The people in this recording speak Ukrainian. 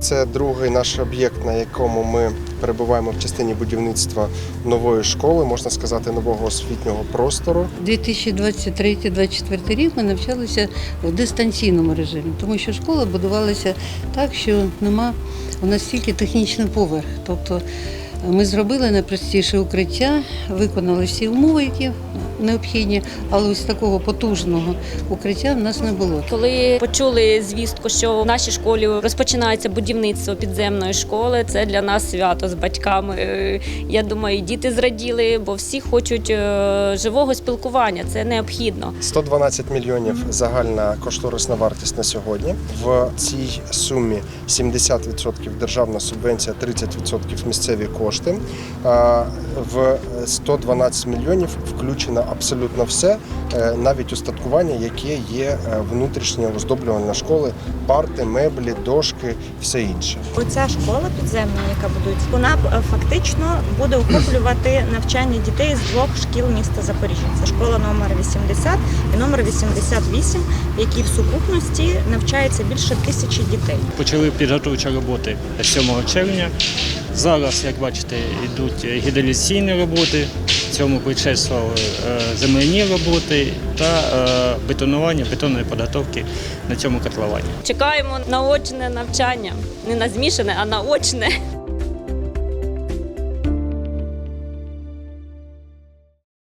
Це другий наш об'єкт, на якому ми перебуваємо в частині будівництва нової школи, можна сказати, нового освітнього простору. 2023-2024 рік ми навчалися в дистанційному режимі, тому що школа будувалася так, що нема у нас тільки технічний поверх. Тобто ми зробили найпростіше укриття, виконали всі умови, які необхідні, але ось такого потужного укриття в нас не було. Коли почули звістку, що в нашій школі розпочинається будівництво підземної школи, це для нас свято з батьками. Е, Я думаю, діти зраділи, бо всі хочуть е, живого спілкування. Це необхідно. 112 мільйонів загальна кошторисна вартість на сьогодні. В цій сумі 70% державна субвенція, 30% місцеві кошти. А В 112 мільйонів включено абсолютно все, е, навіть устаткування, яке є е, внутрішньо оздоблювання школи, парти, меблі, дошки, все інше. Оця школа підземна, яка будується, вона е, фактично буде охоплювати навчання дітей з двох шкіл міста Запоріжжя. Це школа номер 80 і номер 88, в якій в сукупності навчається більше тисячі дітей. Почали підготовчі роботи 7 червня. Зараз, як бачите, йдуть гідроляційні роботи. Цьому предшествували е, земляні роботи та е, бетонування, бетонної підготовки на цьому котловані. Чекаємо на очне навчання, не на змішане, а на очне.